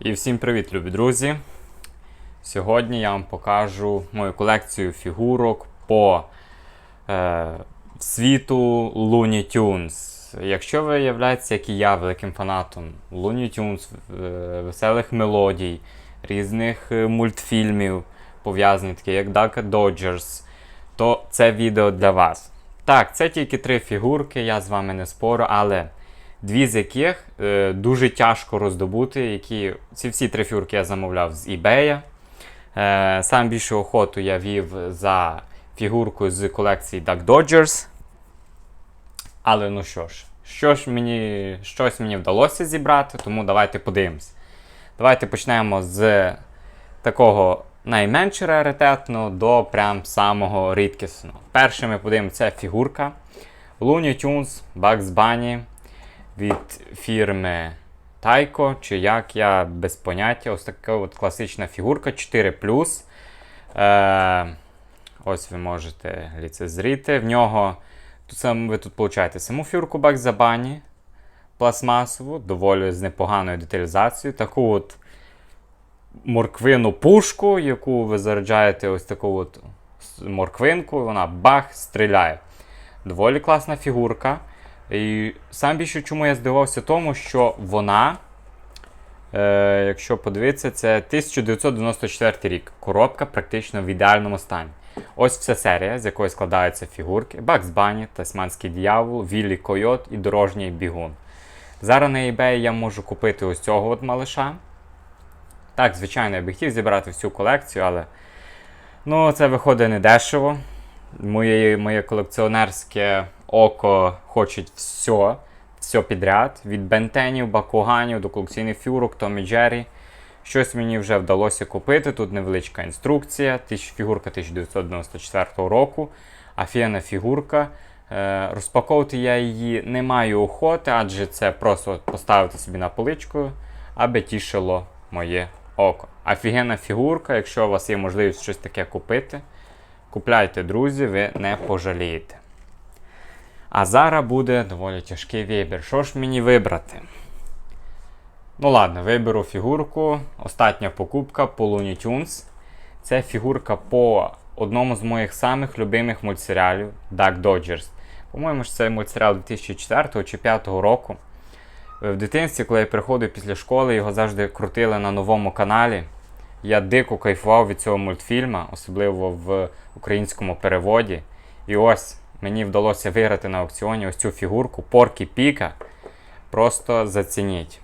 І всім привіт, любі друзі! Сьогодні я вам покажу мою колекцію фігурок по е, світу Looney Tunes. Якщо ви являєтеся, як і я, великим фанатом Looney Tunes, е, веселих мелодій, різних е, мультфільмів, пов'язаних такі як Duck Dodgers, то це відео для вас. Так, це тільки три фігурки, я з вами не спорю, але дві з яких е, дуже тяжко роздобути. Які... Ці всі три фігурки я замовляв з eBay. Е, сам більшу охоту я вів за фігуркою з колекції Duck Dodgers. Але ну що ж, що ж мені, щось мені вдалося зібрати, тому давайте подивимось. Давайте почнемо з такого найменш раритетного до прям самого рідкісного. Першим ми подивимося фігурка Looney Tunes Bugs Bunny від фірми Taiko, чи як я без поняття. Ось така от класична фігурка 4. Е, ось ви можете ліцезріти. В нього тут сам, ви тут получаєте саму фігурку Bunny пластмасову, доволі з непоганою деталізацією. Таку от морквину пушку, яку ви заряджаєте ось таку от морквинку, вона бах, стріляє. Доволі класна фігурка. І сам більше чому я здивався тому, що вона, е, якщо подивитися, це 1994 рік. Коробка практично в ідеальному стані. Ось вся серія, з якої складаються фігурки: Бакс Бані, Тасманський дьявол, Віллі Койот і Дорожній бігун. Зараз на eBay я можу купити ось цього от малиша. Так, звичайно, я би хотів зібрати всю колекцію, але ну, це виходить не дешево. Моє, моє колекціонерське око хоче все, все підряд. Від бентенів, бакуганів до колекційних фігурок, Томі Джері. Щось мені вже вдалося купити. Тут невеличка інструкція. Фігурка 1994 року. Афіяна фігурка. Е, розпаковувати я її не маю охоти, адже це просто поставити собі на поличку, аби тішило моє око. Офігенна фігурка, якщо у вас є можливість щось таке купити, купляйте, друзі, ви не пожалієте. А зараз буде доволі тяжкий вибір. Що ж мені вибрати? Ну ладно, виберу фігурку. Остання покупка по Looney Tunes. Це фігурка по одному з моїх самих любимих мультсеріалів Duck Dodgers. По-моєму, це мультсеріал 2004 чи 2005 року. В дитинстві, коли я приходив після школи, його завжди крутили на новому каналі. Я дико кайфував від цього мультфільму, особливо в українському переводі. І ось мені вдалося виграти на аукціоні ось цю фігурку Поркі Піка. Просто зацініть.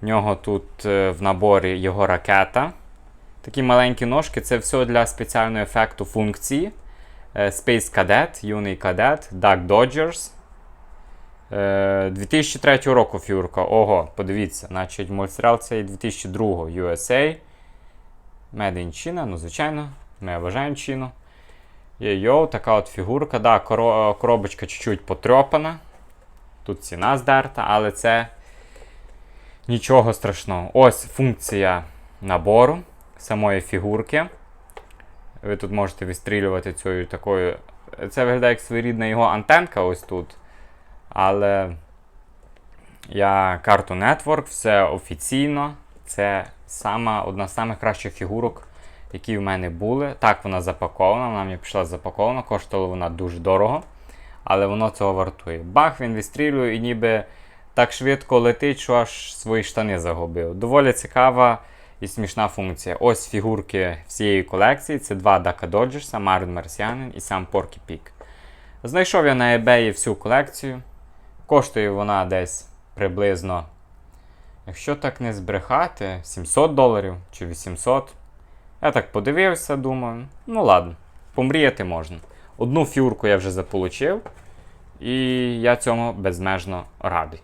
В нього тут е, в наборі його ракета. Такі маленькі ножки це все для спеціального ефекту функції. Е, Space Cadet, юний кадет, Duck Dodgers. 2003 року фігурка. Ого, подивіться, значить мультсеріал цей 2002 USA. Made in China, ну, звичайно, ми вважаємо Чіну. Йо, така от фігурка. Да, коробочка чуть-чуть потрьопана. Тут ціна здерта, але це нічого страшного. Ось функція набору самої фігурки. Ви тут можете вистрілювати цією такою. Це виглядає як своєрідна його антенка ось тут. Але я карту Network, все офіційно. Це сама, одна з самих кращих фігурок, які в мене були. Так, вона запакована, вона мені пішла запакована, коштувала вона дуже дорого. Але воно цього вартує. Бах, він вистрілює і ніби так швидко летить, що аж свої штани загубив. Доволі цікава і смішна функція. Ось фігурки всієї колекції. Це два Дака Доджерса, Марин Марсіанин і сам Поркі Пік. Знайшов я на eBay всю колекцію. Коштує вона десь приблизно, якщо так не збрехати, 700 доларів чи 800. Я так подивився, думаю, ну ладно, помріяти можна. Одну фігурку я вже заполучив, і я цьому безмежно радий.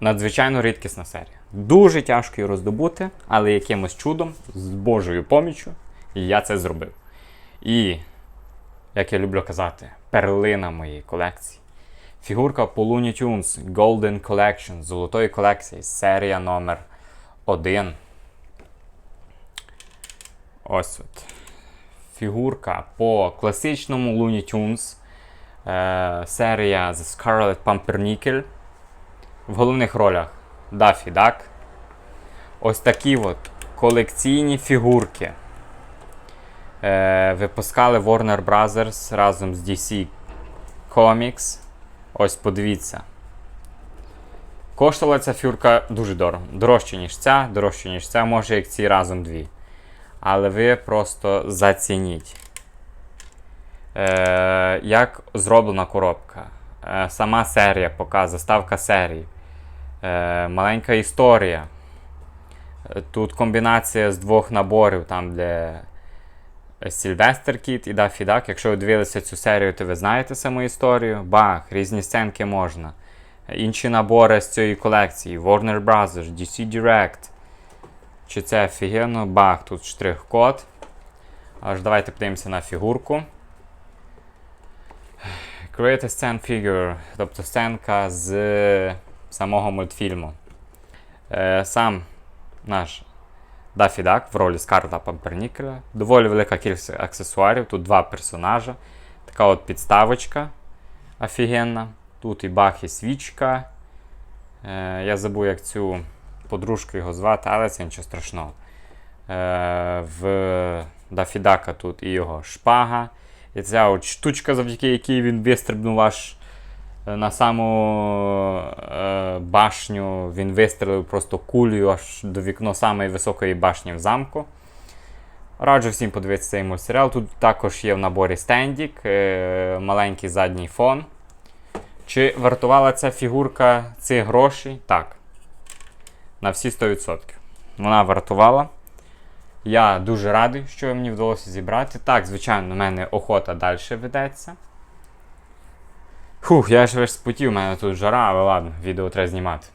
Надзвичайно рідкісна серія. Дуже тяжко її роздобути, але якимось чудом, з Божою поміччю, я це зробив. І, як я люблю казати, перлина моєї колекції. Фігурка по Looney Tunes Golden Collection золотої колекції, серія номер 1 Ось от. Фігурка по класичному Looney Tunes. Е, серія The Scarlet Pumpernickel. В головних ролях Даффі Дак. ось такі от колекційні фігурки. Е, випускали Warner Brothers разом з DC Comics. Ось подивіться. Коштувала ця фігурка дуже дорого. Дорожче, ніж ця, дорожче, ніж ця, може як ці разом дві. Але ви просто зацініть. Е, як зроблена коробка. Е, сама серія показує, заставка серії. Е, маленька історія. Тут комбінація з двох наборів, там де Сільвестр Кіт і Даффі Дак. Якщо ви дивилися цю серію, то ви знаєте саму історію. Бах, різні сценки можна. Інші набори з цієї колекції. Warner Bros., DC Direct. Чи це офігенно? Бах, тут штрих-код. Аж давайте подивимося на фігурку. Create a scene figure, тобто сценка з самого мультфільму. Е, сам наш Даффі Дак в ролі Скарла Пампернікеля. Доволі велика кількість аксесуарів. Тут два персонажа. Така от підставочка офігенна. Тут і бах, і свічка. Е, я забув, як цю подружку його звати, але це нічого страшного. Е, в Даффі Дака тут і його шпага. І ця от штучка, завдяки якій він вистрибнув аж е, на саму е, башню. Він вистрілив просто кулею аж до вікно самої високої башні в замку. Раджу всім подивитися цей мультсеріал. Тут також є в наборі стендік, е, маленький задній фон. Чи вартувала ця фігурка цих грошей? Так. На всі 100%. Вона вартувала. Я дуже радий, що мені вдалося зібрати. Так, звичайно, в мене охота далі ведеться. Фух, я ж весь спотів, у мене тут жара, але ладно, відео треба знімати.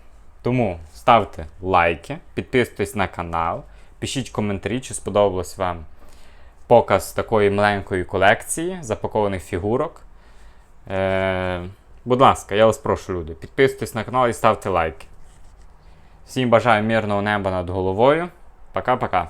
Тому ставте лайки, підписуйтесь на канал, пишіть коментарі, чи сподобалось вам показ такої маленької колекції запакованих фігурок. Е, будь ласка, я вас прошу, люди, підписуйтесь на канал і ставте лайки. Всім бажаю мирного неба над головою. Пока-пока.